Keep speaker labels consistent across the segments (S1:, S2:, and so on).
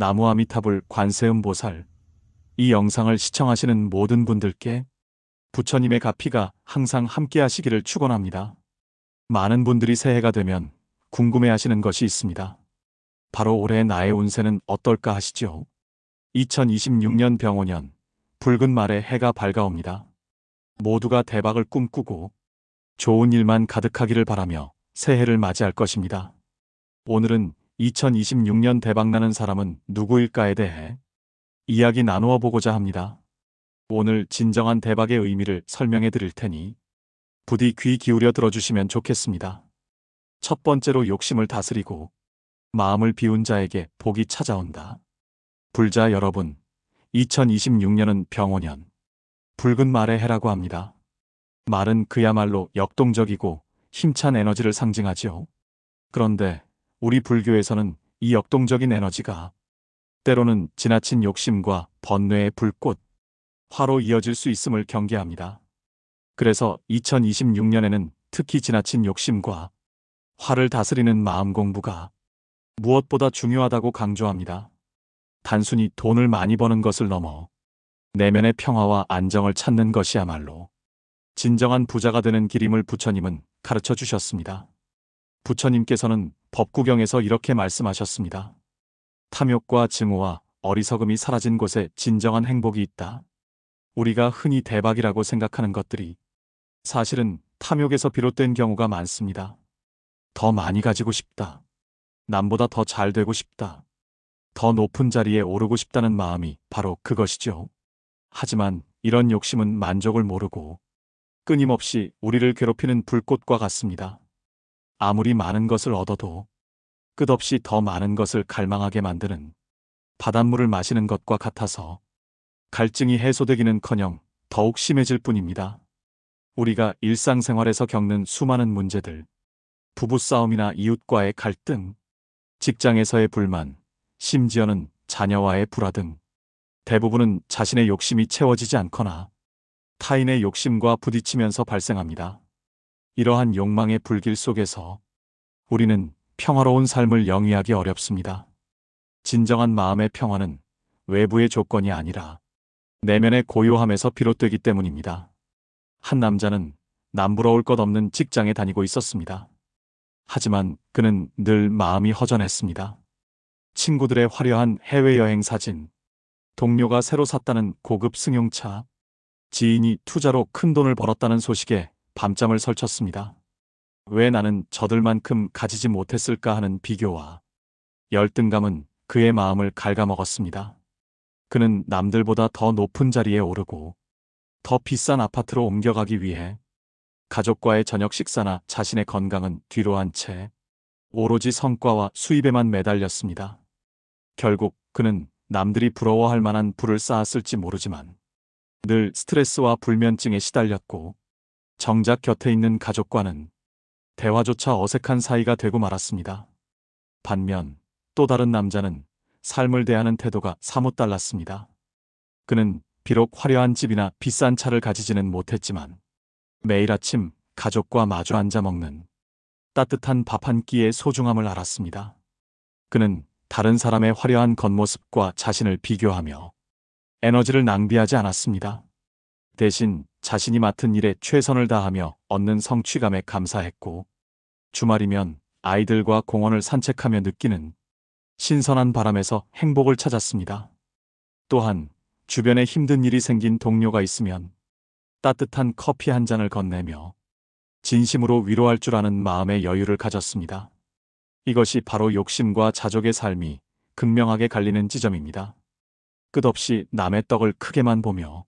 S1: 나무 아미타불 관세음보살. 이 영상을 시청하시는 모든 분들께 부처님의 가피가 항상 함께 하시기를 축원합니다. 많은 분들이 새해가 되면 궁금해 하시는 것이 있습니다. 바로 올해 나의 운세는 어떨까 하시죠? 2026년 병오년 붉은 말에 해가 밝아옵니다. 모두가 대박을 꿈꾸고 좋은 일만 가득하기를 바라며 새해를 맞이할 것입니다. 오늘은 2026년 대박나는 사람은 누구일까에 대해 이야기 나누어 보고자 합니다. 오늘 진정한 대박의 의미를 설명해 드릴 테니 부디 귀 기울여 들어주시면 좋겠습니다. 첫 번째로 욕심을 다스리고 마음을 비운 자에게 복이 찾아온다. 불자 여러분, 2026년은 병오년, 붉은 말의 해라고 합니다. 말은 그야말로 역동적이고 힘찬 에너지를 상징하지요. 그런데 우리 불교에서는 이 역동적인 에너지가 때로는 지나친 욕심과 번뇌의 불꽃, 화로 이어질 수 있음을 경계합니다. 그래서 2026년에는 특히 지나친 욕심과 화를 다스리는 마음 공부가 무엇보다 중요하다고 강조합니다. 단순히 돈을 많이 버는 것을 넘어 내면의 평화와 안정을 찾는 것이야말로 진정한 부자가 되는 길임을 부처님은 가르쳐 주셨습니다. 부처님께서는 법구경에서 이렇게 말씀하셨습니다. 탐욕과 증오와 어리석음이 사라진 곳에 진정한 행복이 있다. 우리가 흔히 대박이라고 생각하는 것들이 사실은 탐욕에서 비롯된 경우가 많습니다. 더 많이 가지고 싶다. 남보다 더 잘 되고 싶다. 더 높은 자리에 오르고 싶다는 마음이 바로 그것이죠. 하지만 이런 욕심은 만족을 모르고 끊임없이 우리를 괴롭히는 불꽃과 같습니다. 아무리 많은 것을 얻어도 끝없이 더 많은 것을 갈망하게 만드는 바닷물을 마시는 것과 같아서 갈증이 해소되기는 커녕 더욱 심해질 뿐입니다. 우리가 일상생활에서 겪는 수많은 문제들, 부부싸움이나 이웃과의 갈등, 직장에서의 불만, 심지어는 자녀와의 불화 등 대부분은 자신의 욕심이 채워지지 않거나 타인의 욕심과 부딪히면서 발생합니다. 이러한 욕망의 불길 속에서 우리는 평화로운 삶을 영위하기 어렵습니다. 진정한 마음의 평화는 외부의 조건이 아니라 내면의 고요함에서 비롯되기 때문입니다. 한 남자는 남부러울 것 없는 직장에 다니고 있었습니다. 하지만 그는 늘 마음이 허전했습니다. 친구들의 화려한 해외여행 사진, 동료가 새로 샀다는 고급 승용차, 지인이 투자로 큰 돈을 벌었다는 소식에 밤잠을 설쳤습니다. 왜 나는 저들만큼 가지지 못했을까 하는 비교와 열등감은 그의 마음을 갉아먹었습니다. 그는 남들보다 더 높은 자리에 오르고 더 비싼 아파트로 옮겨가기 위해 가족과의 저녁 식사나 자신의 건강은 뒤로 한 채 오로지 성과와 수입에만 매달렸습니다. 결국 그는 남들이 부러워할 만한 부를 쌓았을지 모르지만 늘 스트레스와 불면증에 시달렸고 정작 곁에 있는 가족과는 대화조차 어색한 사이가 되고 말았습니다. 반면 또 다른 남자는 삶을 대하는 태도가 사뭇 달랐습니다. 그는 비록 화려한 집이나 비싼 차를 가지지는 못했지만 매일 아침 가족과 마주 앉아 먹는 따뜻한 밥 한 끼의 소중함을 알았습니다. 그는 다른 사람의 화려한 겉모습과 자신을 비교하며 에너지를 낭비하지 않았습니다. 대신 자신이 맡은 일에 최선을 다하며 얻는 성취감에 감사했고 주말이면 아이들과 공원을 산책하며 느끼는 신선한 바람에서 행복을 찾았습니다. 또한 주변에 힘든 일이 생긴 동료가 있으면 따뜻한 커피 한 잔을 건네며 진심으로 위로할 줄 아는 마음의 여유를 가졌습니다. 이것이 바로 욕심과 자족의 삶이 극명하게 갈리는 지점입니다. 끝없이 남의 떡을 크게만 보며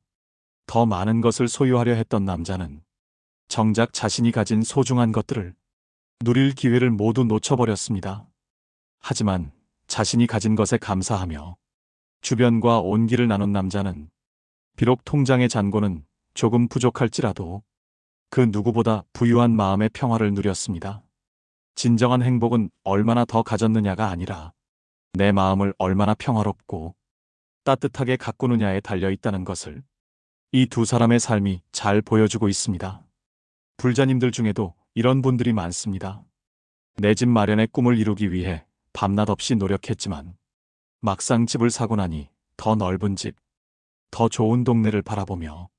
S1: 더 많은 것을 소유하려 했던 남자는 정작 자신이 가진 소중한 것들을 누릴 기회를 모두 놓쳐버렸습니다. 하지만 자신이 가진 것에 감사하며 주변과 온기를 나눈 남자는 비록 통장의 잔고는 조금 부족할지라도 그 누구보다 부유한 마음의 평화를 누렸습니다. 진정한 행복은 얼마나 더 가졌느냐가 아니라 내 마음을 얼마나 평화롭고 따뜻하게 가꾸느냐에 달려 있다는 것을 이 두 사람의 삶이 잘 보여주고 있습니다. 불자님들 중에도 이런 분들이 많습니다. 내 집 마련의 꿈을 이루기 위해 밤낮 없이 노력했지만 막상 집을 사고 나니 더 넓은 집, 더 좋은 동네를 바라보며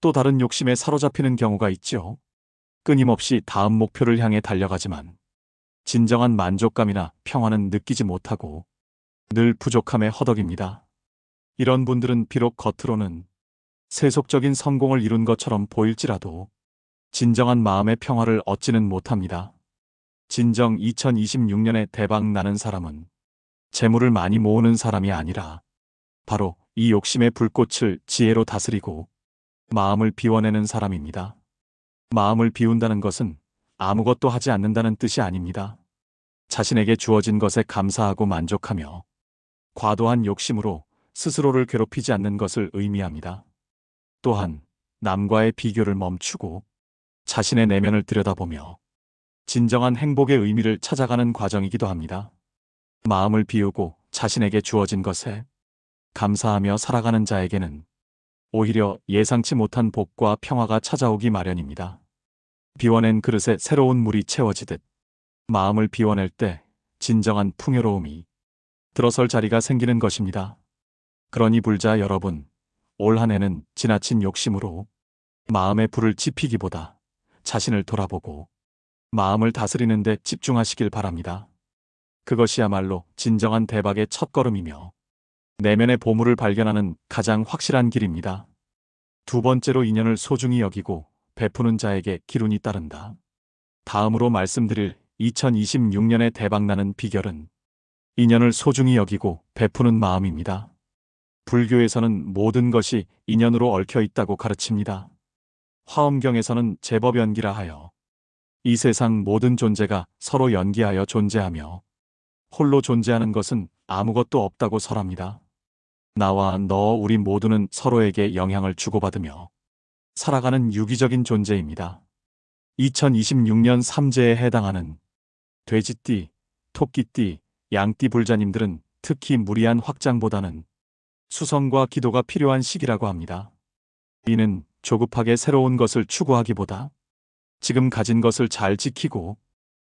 S1: 또 다른 욕심에 사로잡히는 경우가 있죠. 끊임없이 다음 목표를 향해 달려가지만 진정한 만족감이나 평화는 느끼지 못하고 늘 부족함에 허덕입니다. 이런 분들은 비록 겉으로는 세속적인 성공을 이룬 것처럼 보일지라도 진정한 마음의 평화를 얻지는 못합니다. 진정 2026년에 대박 나는 사람은 재물을 많이 모으는 사람이 아니라 바로 이 욕심의 불꽃을 지혜로 다스리고 마음을 비워내는 사람입니다. 마음을 비운다는 것은 아무것도 하지 않는다는 뜻이 아닙니다. 자신에게 주어진 것에 감사하고 만족하며 과도한 욕심으로 스스로를 괴롭히지 않는 것을 의미합니다. 또한 남과의 비교를 멈추고 자신의 내면을 들여다보며 진정한 행복의 의미를 찾아가는 과정이기도 합니다. 마음을 비우고 자신에게 주어진 것에 감사하며 살아가는 자에게는 오히려 예상치 못한 복과 평화가 찾아오기 마련입니다. 비워낸 그릇에 새로운 물이 채워지듯 마음을 비워낼 때 진정한 풍요로움이 들어설 자리가 생기는 것입니다. 그러니 불자 여러분, 올 한 해는 지나친 욕심으로 마음의 불을 지피기보다 자신을 돌아보고 마음을 다스리는 데 집중하시길 바랍니다. 그것이야말로 진정한 대박의 첫걸음이며 내면의 보물을 발견하는 가장 확실한 길입니다. 두 번째로 인연을 소중히 여기고 베푸는 자에게 기운이 따른다. 다음으로 말씀드릴 2026년에 대박나는 비결은 인연을 소중히 여기고 베푸는 마음입니다. 불교에서는 모든 것이 인연으로 얽혀 있다고 가르칩니다. 화엄경에서는 제법 연기라 하여 이 세상 모든 존재가 서로 연기하여 존재하며 홀로 존재하는 것은 아무것도 없다고 설합니다. 나와 너 우리 모두는 서로에게 영향을 주고받으며 살아가는 유기적인 존재입니다. 2026년 삼재에 해당하는 돼지띠, 토끼띠, 양띠 불자님들은 특히 무리한 확장보다는 수성과 기도가 필요한 시기라고 합니다. 이는 조급하게 새로운 것을 추구하기보다 지금 가진 것을 잘 지키고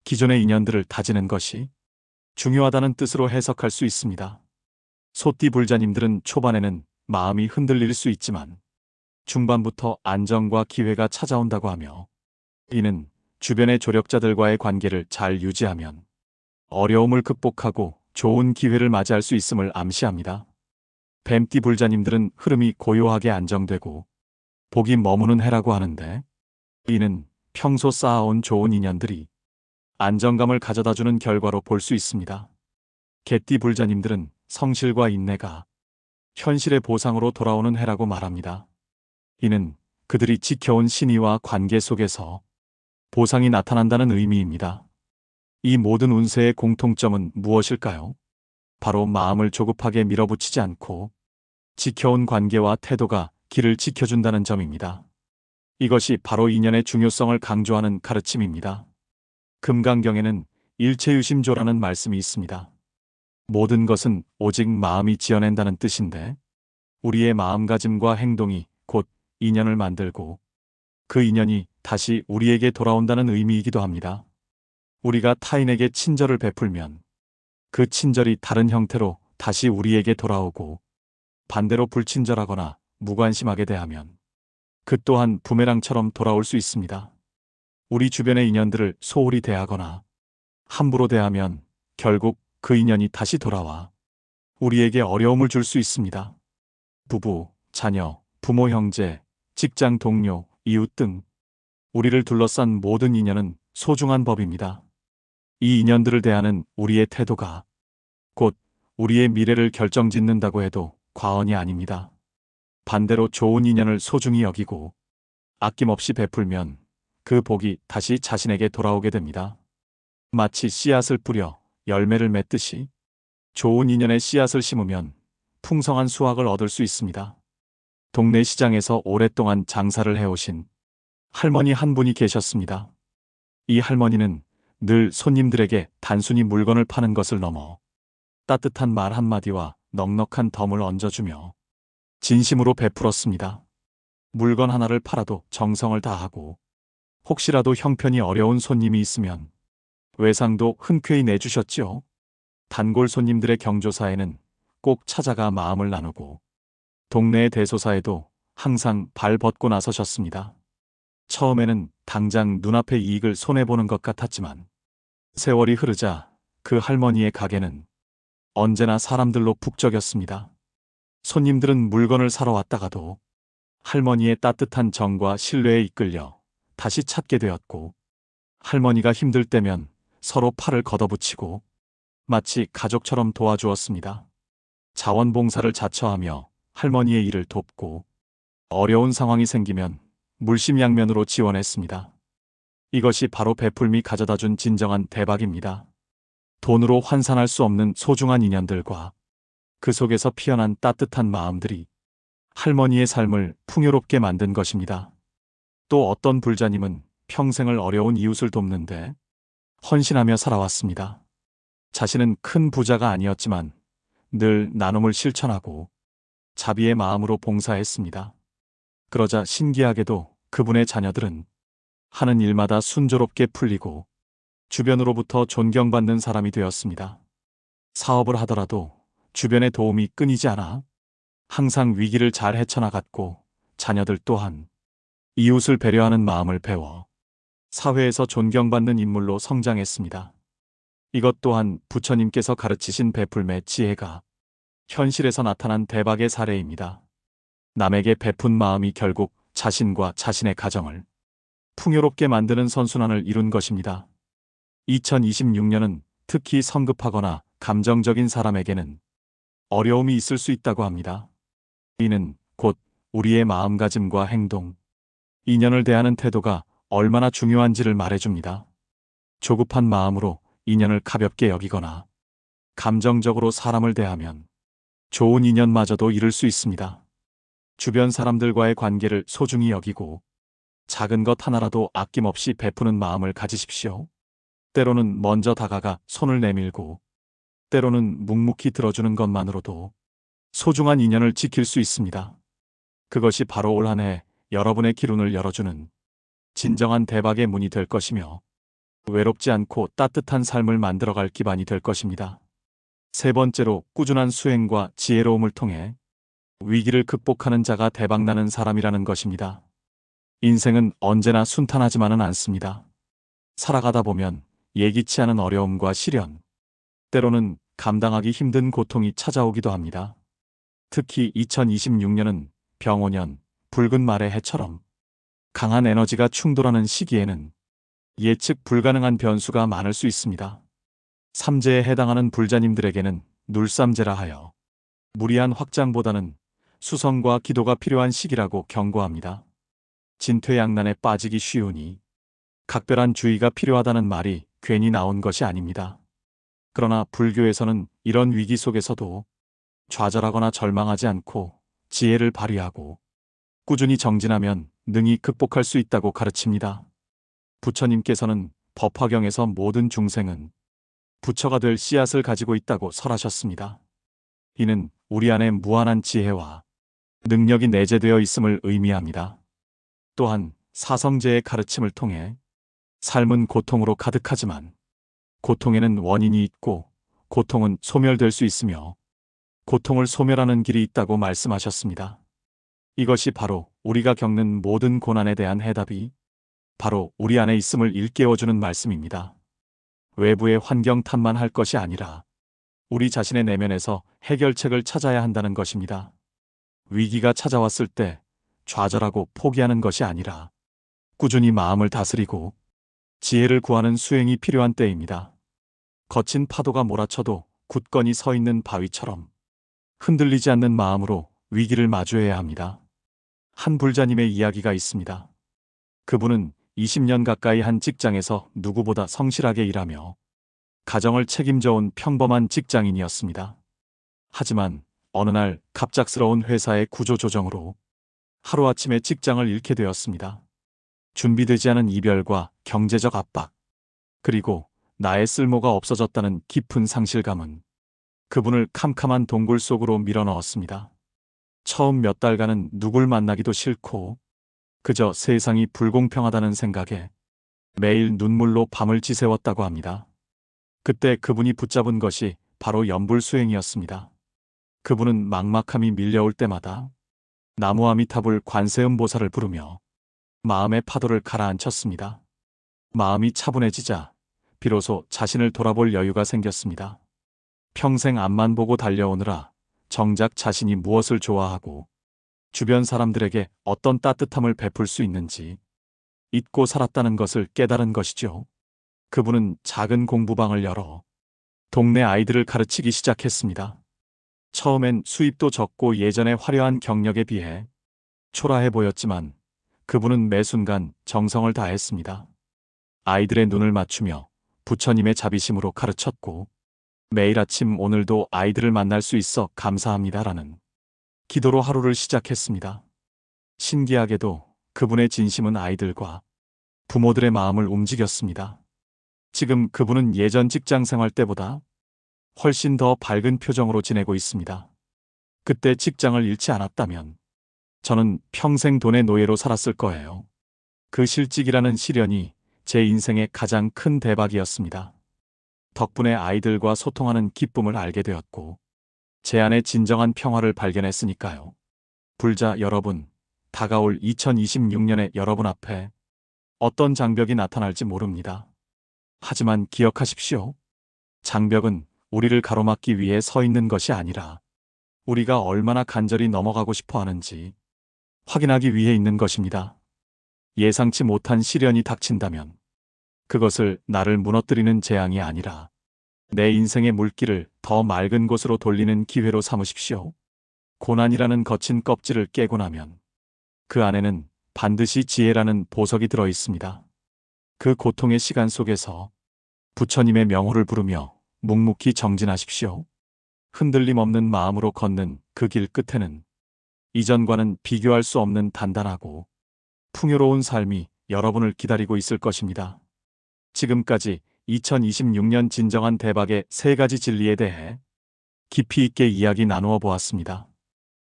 S1: 기존의 인연들을 다지는 것이 중요하다는 뜻으로 해석할 수 있습니다. 소띠 불자님들은 초반에는 마음이 흔들릴 수 있지만 중반부터 안정과 기회가 찾아온다고 하며 이는 주변의 조력자들과의 관계를 잘 유지하면 어려움을 극복하고 좋은 기회를 맞이할 수 있음을 암시합니다. 뱀띠 불자님들은 흐름이 고요하게 안정되고 복이 머무는 해라고 하는데 이는 평소 쌓아온 좋은 인연들이 안정감을 가져다주는 결과로 볼 수 있습니다. 개띠 불자님들은 성실과 인내가 현실의 보상으로 돌아오는 해라고 말합니다. 이는 그들이 지켜온 신의와 관계 속에서 보상이 나타난다는 의미입니다. 이 모든 운세의 공통점은 무엇일까요? 바로 마음을 조급하게 밀어붙이지 않고 지켜온 관계와 태도가 길을 지켜준다는 점입니다. 이것이 바로 인연의 중요성을 강조하는 가르침입니다. 금강경에는 일체유심조라는 말씀이 있습니다. 모든 것은 오직 마음이 지어낸다는 뜻인데 우리의 마음가짐과 행동이 곧 인연을 만들고 그 인연이 다시 우리에게 돌아온다는 의미이기도 합니다. 우리가 타인에게 친절을 베풀면 그 친절이 다른 형태로 다시 우리에게 돌아오고 반대로 불친절하거나 무관심하게 대하면 그 또한 부메랑처럼 돌아올 수 있습니다. 우리 주변의 인연들을 소홀히 대하거나 함부로 대하면 결국 그 인연이 다시 돌아와 우리에게 어려움을 줄 수 있습니다. 부부, 자녀, 부모, 형제, 직장 동료, 이웃 등 우리를 둘러싼 모든 인연은 소중한 법입니다. 이 인연들을 대하는 우리의 태도가 곧 우리의 미래를 결정짓는다고 해도 과언이 아닙니다. 반대로 좋은 인연을 소중히 여기고 아낌없이 베풀면 그 복이 다시 자신에게 돌아오게 됩니다. 마치 씨앗을 뿌려 열매를 맺듯이 좋은 인연의 씨앗을 심으면 풍성한 수확을 얻을 수 있습니다. 동네 시장에서 오랫동안 장사를 해오신 할머니 한 분이 계셨습니다. 이 할머니는 늘 손님들에게 단순히 물건을 파는 것을 넘어 따뜻한 말 한마디와 넉넉한 덤을 얹어주며 진심으로 베풀었습니다. 물건 하나를 팔아도 정성을 다하고 혹시라도 형편이 어려운 손님이 있으면 외상도 흔쾌히 내주셨지요. 단골 손님들의 경조사에는 꼭 찾아가 마음을 나누고 동네의 대소사에도 항상 발 벗고 나서셨습니다. 처음에는 당장 눈앞의 이익을 손해보는 것 같았지만 세월이 흐르자 그 할머니의 가게는 언제나 사람들로 북적였습니다. 손님들은 물건을 사러 왔다가도 할머니의 따뜻한 정과 신뢰에 이끌려 다시 찾게 되었고 할머니가 힘들 때면 서로 팔을 걷어붙이고 마치 가족처럼 도와주었습니다. 자원봉사를 자처하며 할머니의 일을 돕고 어려운 상황이 생기면 물심양면으로 지원했습니다. 이것이 바로 베풀미 가져다 준 진정한 대박입니다. 돈으로 환산할 수 없는 소중한 인연들과 그 속에서 피어난 따뜻한 마음들이 할머니의 삶을 풍요롭게 만든 것입니다. 또 어떤 불자님은 평생을 어려운 이웃을 돕는데 헌신하며 살아왔습니다. 자신은 큰 부자가 아니었지만 늘 나눔을 실천하고 자비의 마음으로 봉사했습니다. 그러자 신기하게도 그분의 자녀들은 하는 일마다 순조롭게 풀리고 주변으로부터 존경받는 사람이 되었습니다. 사업을 하더라도 주변의 도움이 끊이지 않아 항상 위기를 잘 헤쳐나갔고 자녀들 또한 이웃을 배려하는 마음을 배워 사회에서 존경받는 인물로 성장했습니다. 이것 또한 부처님께서 가르치신 베풀매 지혜가 현실에서 나타난 대박의 사례입니다. 남에게 베푼 마음이 결국 자신과 자신의 가정을 풍요롭게 만드는 선순환을 이룬 것입니다. 2026년은 특히 성급하거나 감정적인 사람에게는 어려움이 있을 수 있다고 합니다. 이는 곧 우리의 마음가짐과 행동, 인연을 대하는 태도가 얼마나 중요한지를 말해줍니다. 조급한 마음으로 인연을 가볍게 여기거나 감정적으로 사람을 대하면 좋은 인연마저도 잃을 수 있습니다. 주변 사람들과의 관계를 소중히 여기고 작은 것 하나라도 아낌없이 베푸는 마음을 가지십시오. 때로는 먼저 다가가 손을 내밀고 때로는 묵묵히 들어주는 것만으로도 소중한 인연을 지킬 수 있습니다. 그것이 바로 올 한 해 여러분의 기운을 열어주는 진정한 대박의 문이 될 것이며 외롭지 않고 따뜻한 삶을 만들어갈 기반이 될 것입니다. 세 번째로 꾸준한 수행과 지혜로움을 통해 위기를 극복하는 자가 대박나는 사람이라는 것입니다. 인생은 언제나 순탄하지만은 않습니다. 살아가다 보면 예기치 않은 어려움과 시련, 때로는 감당하기 힘든 고통이 찾아오기도 합니다. 특히 2026년은 병오년, 붉은 말의 해처럼 강한 에너지가 충돌하는 시기에는 예측 불가능한 변수가 많을 수 있습니다. 삼재에 해당하는 불자님들에게는 눌삼재라 하여 무리한 확장보다는 수성과 기도가 필요한 시기라고 경고합니다. 진퇴양난에 빠지기 쉬우니 각별한 주의가 필요하다는 말이 괜히 나온 것이 아닙니다. 그러나 불교에서는 이런 위기 속에서도 좌절하거나 절망하지 않고 지혜를 발휘하고 꾸준히 정진하면 능히 극복할 수 있다고 가르칩니다. 부처님께서는 법화경에서 모든 중생은 부처가 될 씨앗을 가지고 있다고 설하셨습니다. 이는 우리 안에 무한한 지혜와 능력이 내재되어 있음을 의미합니다. 또한 사성제의 가르침을 통해 삶은 고통으로 가득하지만 고통에는 원인이 있고 고통은 소멸될 수 있으며 고통을 소멸하는 길이 있다고 말씀하셨습니다. 이것이 바로 우리가 겪는 모든 고난에 대한 해답이 바로 우리 안에 있음을 일깨워주는 말씀입니다. 외부의 환경 탓만 할 것이 아니라 우리 자신의 내면에서 해결책을 찾아야 한다는 것입니다. 위기가 찾아왔을 때 좌절하고 포기하는 것이 아니라 꾸준히 마음을 다스리고 지혜를 구하는 수행이 필요한 때입니다. 거친 파도가 몰아쳐도 굳건히 서 있는 바위처럼 흔들리지 않는 마음으로 위기를 마주해야 합니다. 한 불자님의 이야기가 있습니다. 그분은 20년 가까이 한 직장에서 누구보다 성실하게 일하며 가정을 책임져 온 평범한 직장인이었습니다. 하지만 어느 날 갑작스러운 회사의 구조 조정으로 하루아침에 직장을 잃게 되었습니다. 준비되지 않은 이별과 경제적 압박, 그리고 나의 쓸모가 없어졌다는 깊은 상실감은 그분을 캄캄한 동굴 속으로 밀어넣었습니다. 처음 몇 달간은 누굴 만나기도 싫고 그저 세상이 불공평하다는 생각에 매일 눈물로 밤을 지새웠다고 합니다. 그때 그분이 붙잡은 것이 바로 연불수행이었습니다. 그분은 막막함이 밀려올 때마다 나무 아미타불 관세음보살을 부르며 마음의 파도를 가라앉혔습니다. 마음이 차분해지자 비로소 자신을 돌아볼 여유가 생겼습니다. 평생 앞만 보고 달려오느라 정작 자신이 무엇을 좋아하고 주변 사람들에게 어떤 따뜻함을 베풀 수 있는지 잊고 살았다는 것을 깨달은 것이죠. 그분은 작은 공부방을 열어 동네 아이들을 가르치기 시작했습니다. 처음엔 수입도 적고 예전의 화려한 경력에 비해 초라해 보였지만 그분은 매 순간 정성을 다했습니다. 아이들의 눈을 맞추며 부처님의 자비심으로 가르쳤고 매일 아침 오늘도 아이들을 만날 수 있어 감사합니다라는 기도로 하루를 시작했습니다. 신기하게도 그분의 진심은 아이들과 부모들의 마음을 움직였습니다. 지금 그분은 예전 직장 생활 때보다 훨씬 더 밝은 표정으로 지내고 있습니다. 그때 직장을 잃지 않았다면 저는 평생 돈의 노예로 살았을 거예요. 그 실직이라는 시련이 제 인생의 가장 큰 대박이었습니다. 덕분에 아이들과 소통하는 기쁨을 알게 되었고, 제 안에 진정한 평화를 발견했으니까요. 불자 여러분, 다가올 2026년의 여러분 앞에 어떤 장벽이 나타날지 모릅니다. 하지만 기억하십시오. 장벽은 우리를 가로막기 위해 서 있는 것이 아니라 우리가 얼마나 간절히 넘어가고 싶어 하는지 확인하기 위해 있는 것입니다. 예상치 못한 시련이 닥친다면 그것을 나를 무너뜨리는 재앙이 아니라 내 인생의 물길을 더 맑은 곳으로 돌리는 기회로 삼으십시오. 고난이라는 거친 껍질을 깨고 나면 그 안에는 반드시 지혜라는 보석이 들어 있습니다. 그 고통의 시간 속에서 부처님의 명호를 부르며 묵묵히 정진하십시오. 흔들림 없는 마음으로 걷는 그 길 끝에는 이전과는 비교할 수 없는 단단하고 풍요로운 삶이 여러분을 기다리고 있을 것입니다. 지금까지 2026년 진정한 대박의 세 가지 진리에 대해 깊이 있게 이야기 나누어 보았습니다.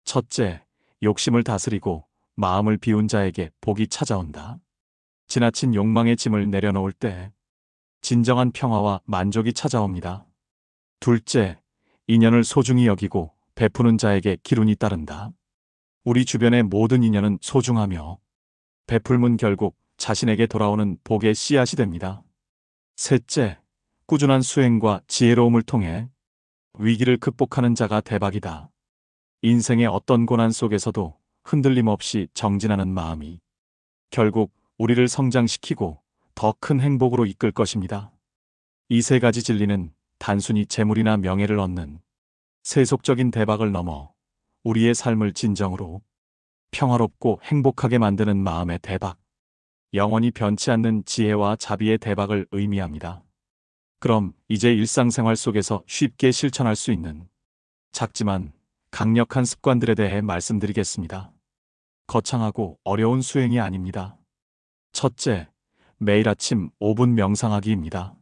S1: 첫째, 욕심을 다스리고 마음을 비운 자에게 복이 찾아온다. 지나친 욕망의 짐을 내려놓을 때 진정한 평화와 만족이 찾아옵니다. 둘째, 인연을 소중히 여기고 베푸는 자에게 기운이 따른다. 우리 주변의 모든 인연은 소중하며 베풀면 결국 자신에게 돌아오는 복의 씨앗이 됩니다. 셋째, 꾸준한 수행과 지혜로움을 통해 위기를 극복하는 자가 대박이다. 인생의 어떤 고난 속에서도 흔들림 없이 정진하는 마음이 결국 우리를 성장시키고 더 큰 행복으로 이끌 것입니다. 이 세 가지 진리는 단순히 재물이나 명예를 얻는 세속적인 대박을 넘어 우리의 삶을 진정으로 평화롭고 행복하게 만드는 마음의 대박, 영원히 변치 않는 지혜와 자비의 대박을 의미합니다. 그럼 이제 일상생활 속에서 쉽게 실천할 수 있는 작지만 강력한 습관들에 대해 말씀드리겠습니다. 거창하고 어려운 수행이 아닙니다. 첫째, 매일 아침 5분 명상하기입니다.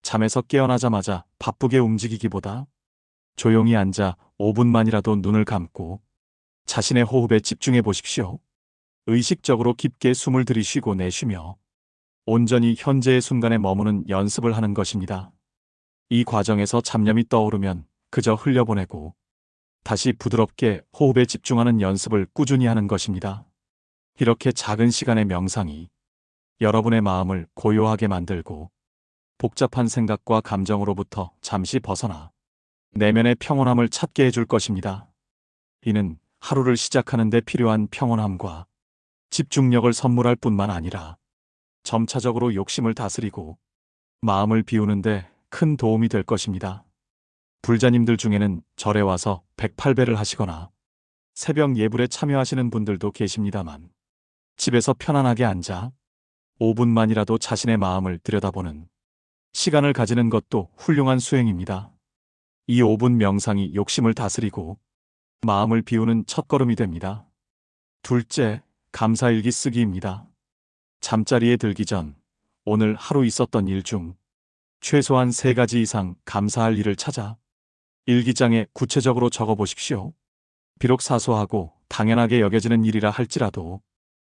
S1: 잠에서 깨어나자마자 바쁘게 움직이기보다 조용히 앉아 5분만이라도 눈을 감고 자신의 호흡에 집중해 보십시오. 의식적으로 깊게 숨을 들이쉬고 내쉬며 온전히 현재의 순간에 머무는 연습을 하는 것입니다. 이 과정에서 잡념이 떠오르면 그저 흘려보내고 다시 부드럽게 호흡에 집중하는 연습을 꾸준히 하는 것입니다. 이렇게 작은 시간의 명상이 여러분의 마음을 고요하게 만들고 복잡한 생각과 감정으로부터 잠시 벗어나 내면의 평온함을 찾게 해줄 것입니다. 이는 하루를 시작하는 데 필요한 평온함과 집중력을 선물할 뿐만 아니라 점차적으로 욕심을 다스리고 마음을 비우는데 큰 도움이 될 것입니다. 불자님들 중에는 절에 와서 108배를 하시거나 새벽 예불에 참여하시는 분들도 계십니다만 집에서 편안하게 앉아 5분만이라도 자신의 마음을 들여다보는 시간을 가지는 것도 훌륭한 수행입니다. 이 5분 명상이 욕심을 다스리고 마음을 비우는 첫걸음이 됩니다. 둘째, 감사일기 쓰기입니다. 잠자리에 들기 전 오늘 하루 있었던 일 중 최소한 세 가지 이상 감사할 일을 찾아 일기장에 구체적으로 적어 보십시오. 비록 사소하고 당연하게 여겨지는 일이라 할지라도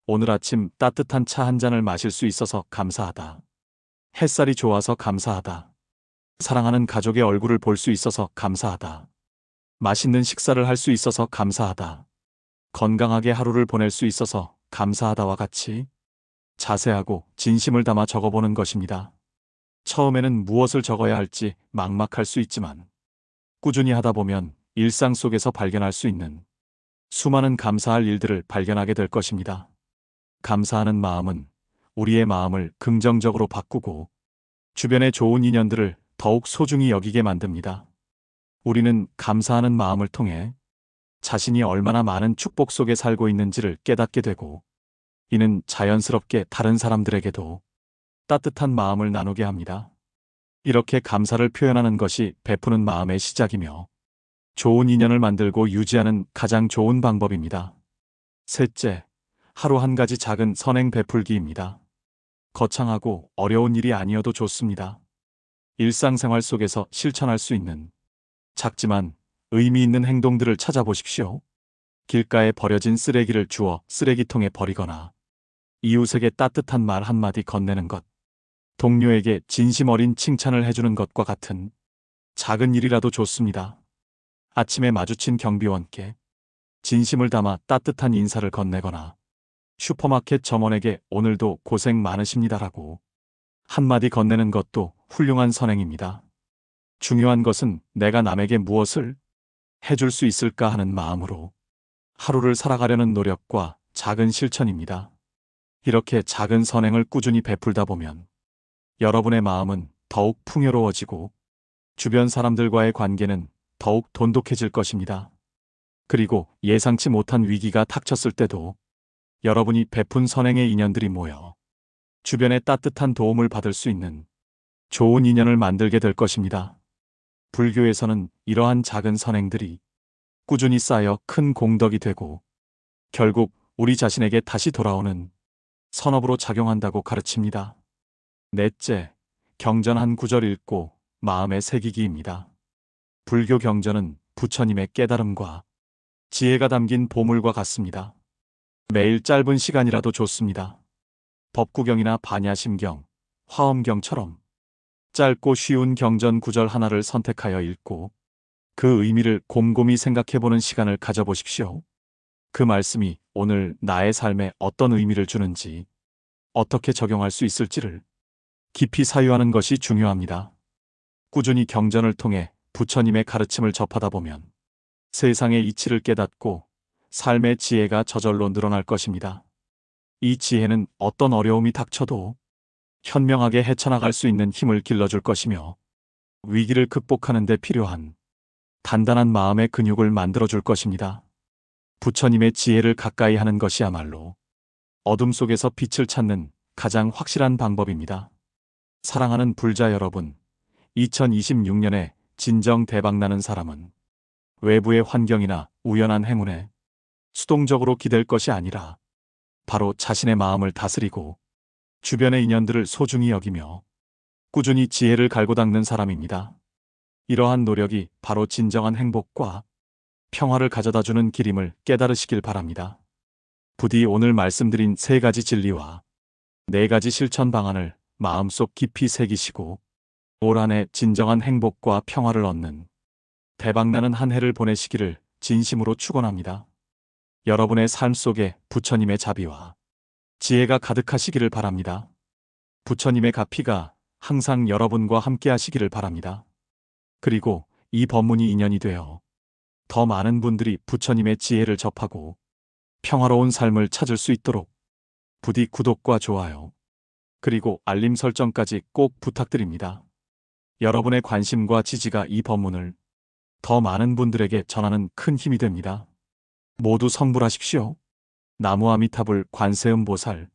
S1: 오늘 아침 따뜻한 차 한 잔을 마실 수 있어서 감사하다. 햇살이 좋아서 감사하다. 사랑하는 가족의 얼굴을 볼 수 있어서 감사하다. 맛있는 식사를 할 수 있어서 감사하다. 건강하게 하루를 보낼 수 있어서 감사하다와 같이 자세하고 진심을 담아 적어보는 것입니다. 처음에는 무엇을 적어야 할지 막막할 수 있지만 꾸준히 하다 보면 일상 속에서 발견할 수 있는 수많은 감사할 일들을 발견하게 될 것입니다. 감사하는 마음은 우리의 마음을 긍정적으로 바꾸고 주변의 좋은 인연들을 더욱 소중히 여기게 만듭니다. 우리는 감사하는 마음을 통해 자신이 얼마나 많은 축복 속에 살고 있는지를 깨닫게 되고 이는 자연스럽게 다른 사람들에게도 따뜻한 마음을 나누게 합니다. 이렇게 감사를 표현하는 것이 베푸는 마음의 시작이며 좋은 인연을 만들고 유지하는 가장 좋은 방법입니다. 셋째, 하루 한 가지 작은 선행 베풀기입니다. 거창하고 어려운 일이 아니어도 좋습니다. 일상생활 속에서 실천할 수 있는 작지만 의미 있는 행동들을 찾아보십시오. 길가에 버려진 쓰레기를 주워 쓰레기통에 버리거나 이웃에게 따뜻한 말 한마디 건네는 것, 동료에게 진심 어린 칭찬을 해주는 것과 같은 작은 일이라도 좋습니다. 아침에 마주친 경비원께 진심을 담아 따뜻한 인사를 건네거나 슈퍼마켓 점원에게 오늘도 고생 많으십니다라고 한마디 건네는 것도 훌륭한 선행입니다. 중요한 것은 내가 남에게 무엇을 해줄 수 있을까 하는 마음으로 하루를 살아가려는 노력과 작은 실천입니다. 이렇게 작은 선행을 꾸준히 베풀다 보면 여러분의 마음은 더욱 풍요로워지고 주변 사람들과의 관계는 더욱 돈독해질 것입니다. 그리고 예상치 못한 위기가 닥쳤을 때도 여러분이 베푼 선행의 인연들이 모여 주변에 따뜻한 도움을 받을 수 있는 좋은 인연을 만들게 될 것입니다. 불교에서는 이러한 작은 선행들이 꾸준히 쌓여 큰 공덕이 되고 결국 우리 자신에게 다시 돌아오는 선업으로 작용한다고 가르칩니다. 넷째, 경전 한 구절 읽고 마음에 새기기입니다. 불교 경전은 부처님의 깨달음과 지혜가 담긴 보물과 같습니다. 매일 짧은 시간이라도 좋습니다. 법구경이나 반야심경, 화엄경처럼 짧고 쉬운 경전 구절 하나를 선택하여 읽고 그 의미를 곰곰이 생각해보는 시간을 가져보십시오. 그 말씀이 오늘 나의 삶에 어떤 의미를 주는지, 어떻게 적용할 수 있을지를 깊이 사유하는 것이 중요합니다. 꾸준히 경전을 통해 부처님의 가르침을 접하다 보면 세상의 이치를 깨닫고 삶의 지혜가 저절로 늘어날 것입니다. 이 지혜는 어떤 어려움이 닥쳐도 현명하게 헤쳐나갈 수 있는 힘을 길러줄 것이며 위기를 극복하는 데 필요한 단단한 마음의 근육을 만들어줄 것입니다. 부처님의 지혜를 가까이 하는 것이야말로 어둠 속에서 빛을 찾는 가장 확실한 방법입니다. 사랑하는 불자 여러분, 2026년에 진정 대박나는 사람은 외부의 환경이나 우연한 행운에 수동적으로 기댈 것이 아니라 바로 자신의 마음을 다스리고 주변의 인연들을 소중히 여기며 꾸준히 지혜를 갈고 닦는 사람입니다. 이러한 노력이 바로 진정한 행복과 평화를 가져다 주는 길임을 깨달으시길 바랍니다. 부디 오늘 말씀드린 세 가지 진리와 네 가지 실천 방안을 마음속 깊이 새기시고 올 한 해 진정한 행복과 평화를 얻는 대박나는 한 해를 보내시기를 진심으로 축원합니다. 여러분의 삶 속에 부처님의 자비와 지혜가 가득하시기를 바랍니다. 부처님의 가피가 항상 여러분과 함께 하시기를 바랍니다. 그리고 이 법문이 인연이 되어 더 많은 분들이 부처님의 지혜를 접하고 평화로운 삶을 찾을 수 있도록 부디 구독과 좋아요, 그리고 알림 설정까지 꼭 부탁드립니다. 여러분의 관심과 지지가 이 법문을 더 많은 분들에게 전하는 큰 힘이 됩니다. 모두 성불하십시오. 나무 아미타불 관세음보살